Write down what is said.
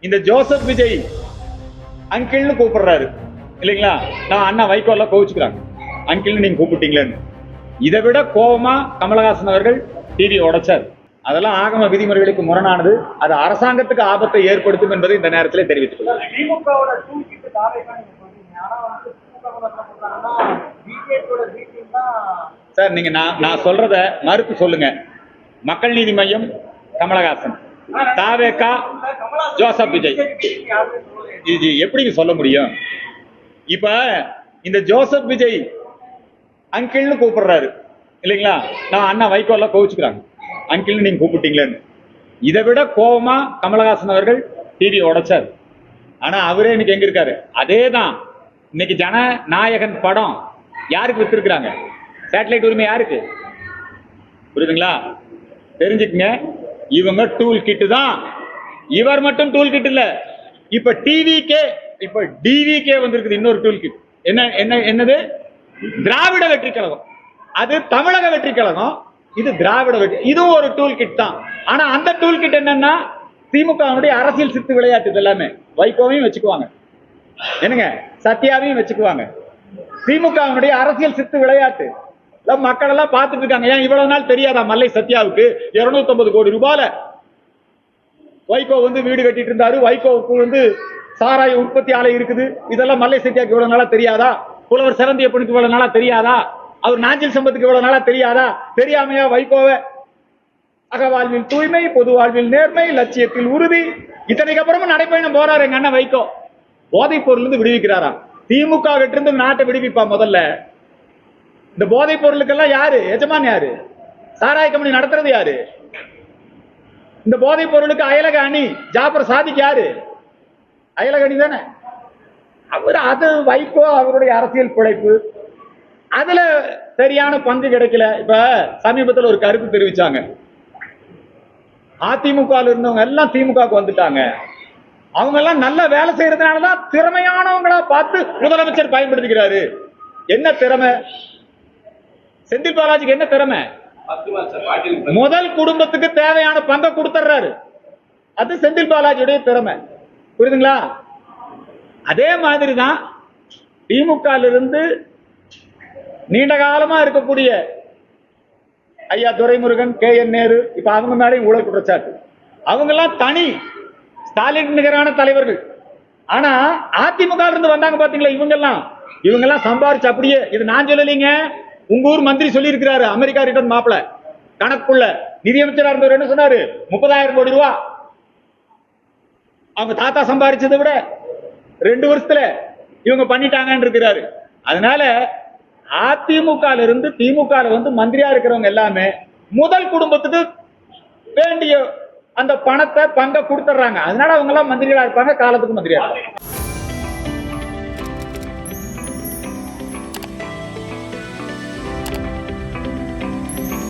இந்த ஜோசப் விஜய் அங்கிள்னு கூப்பிடுறாரு. இல்லைங்களா? நான் அண்ணா வைகோல கோவிச்சுக்கிறாங்க. அங்கிள்னு நீங்க கூப்பிட்டீங்களேன்னு. இதை விட கோபமா கமலஹாசன் அவர்கள் டிவி உடைச்சார். அதெல்லாம் ஆகம விதிமுறைகளுக்கு முரணானது. அது அரசாங்கத்துக்கு ஆபத்தை ஏற்படுத்தும் என்பதை இந்த நேரத்தில் தெரிவித்துக் சார் நீங்க நான் நான் சொல்றத மறுத்து சொல்லுங்க. மக்கள் நீதி மையம் கமலஹாசன். தாவேக்கா ஜோசப் விஜய். இது எப்படிங்க சொல்ல முடியும்? இப்ப இந்த ஜோசப் விஜய் அங்கிள்னு கூப்பிடுறாரு. இல்லைங்களா? நான் அண்ணா வைகோல கோவிச்சுக்கிறாங்க. அங்கிள்னு நீங்க கூப்பிட்டீங்களேன்னு. இதை விட கோபமா கமலஹாசன் அவர்கள் டிவி உடைச்சார். ஆனா அவரே இன்னைக்கு எங்க இருக்காரு? அதே தான் இன்னைக்கு ஜனநாயகன் படம் யாருக்கு வித்துருக்குறாங்க? சேட்டலைட் உரிமை யாருக்கு? புரியுதுங்களா? தெரிஞ்சுக்கங்க. இவங்க டூல் கிட்டு தான். இவர் மட்டும் டூல் கிட் இல்ல. இப்ப டிவிக்கே இப்ப கே வந்திருக்குது இன்னொரு டூல் கிட் என்ன என்ன என்னது? திராவிட வெற்றி கழகம். அது தமிழக வெற்றி கழகம். இது திராவிட வெற்றி இதுவும் ஒரு டூல் கிட் தான். ஆனா அந்த டூல் கிட் என்னன்னா திமுகவினுடைய அரசியல் சித்து விளையாட்டு இது எல்லாமே. வைகோவையும் வச்சுக்குவாங்க. என்னங்க? சத்யாவையும் வச்சுக்குவாங்க. திமுகவினுடைய அரசியல் சித்து விளையாட்டு. மக்கள் எல்லாம் பார்த்துட்டு இருக்காங்க. ஏன் இவ்வளவு நாள் தெரியாதா மல்லை சத்யாவுக்கு? 250 கோடி ரூபாயில வைகோ வந்து வீடு கட்டிட்டு இருந்தாரு. வைகோவுக்கு வந்து சாராய உற்பத்தி ஆலை இருக்குது. இதெல்லாம் மல்லை சத்யாவுக்கு இவ்வளவு நாளா தெரியாதா? புலவர் சிறந்திய பெண்ணுக்கு இவ்வளவு நாளா தெரியாதா? அவர் நாஞ்சில் சம்பத்துக்கு இவ்வளவு நாளா தெரியாதா? தெரியாமையா வைகோவை? அகவாழ்வில் தூய்மை பொது வாழ்வில் நேர்மை லட்சியத்தில் உறுதி. இத்தனைக்கு அப்புறமும் நடைப்பயணம் போறாரு எங்க அண்ணன் வைகோ. போதைப் பொருள் இருந்து விடுவிக்கிறாராம். திமுக கிட்ட இருந்து நாட்டை விடுவிப்பா முதல்ல. இந்த போதைப் பொருளுக்கெல்லாம் யாரு? எஜமான் யாரு? சாராய கம்பெனி நடத்துறது யாரு? இந்த போதைப் பொருளுக்கு அயலக அணி ஜாபர் சாதிக்கு யாரு? அயலக அணி தானே. அவர் அது வைகோ அவருடைய அரசியல் பிழைப்பு. அதுல சரியான பங்கு கிடைக்கல. இப்ப சமீபத்துல ஒரு கருத்து தெரிவிச்சாங்க. அதிமுக இருந்தவங்க எல்லாம் திமுகவுக்கு வந்துட்டாங்க. அவங்க எல்லாம் நல்ல வேலை செய்யறதுனாலதான் திறமையானவங்களா பார்த்து முதலமைச்சர் பயன்படுத்திக்கிறாரு. என்ன திறமை? செந்தில் பாலாஜிக்கு என்ன திறமை? முதல் குடும்பத்துக்கு தேவையான பங்கை கொடுத்துறாரு அது செந்தில் பாலாஜியுடைய திறமை. புரியுதுங்களா? அதே மாதிரி தான் திமுக இருந்து நீண்ட காலமா இருக்கக்கூடிய ஐயா துரைமுருகன் கே என் நேரு இப்ப அவங்க மேலேயும் ஊழல் குற்றச்சாட்டு. அவங்க எல்லாம் தனி ஸ்டாலின் நிகரான தலைவர்கள். ஆனா அதிமுக இருந்து வந்தாங்க பாத்தீங்களா இவங்க எல்லாம் இவங்க எல்லாம் சம்பாரிச்சு அப்படியே இது நான் சொல்லலைங்க. உங்க ஊர் மந்திரி சொல்லி இருக்கிறாரு அமெரிக்கா ரிட்டர்ன் மாப்பிள. கணக்குள்ள நிதியமைச்சரா இருந்தவர் என்ன சொன்னாரு? முப்பதாயிரம் கோடி ரூபா. அவங்க தாத்தா சம்பாரிச்சதை விட ரெண்டு வருஷத்துல இவங்க பண்ணிட்டாங்கன்னு இருக்கிறாரு. அதனால அதிமுக இருந்து திமுக வந்து மந்திரியா இருக்கிறவங்க எல்லாமே முதல் குடும்பத்துக்கு வேண்டிய அந்த பணத்தை பங்க கொடுத்துட்றாங்க. அதனால அவங்க எல்லாம் மந்திரிகளா இருப்பாங்க காலத்துக்கு மந்திரியா இருப்பாங்க.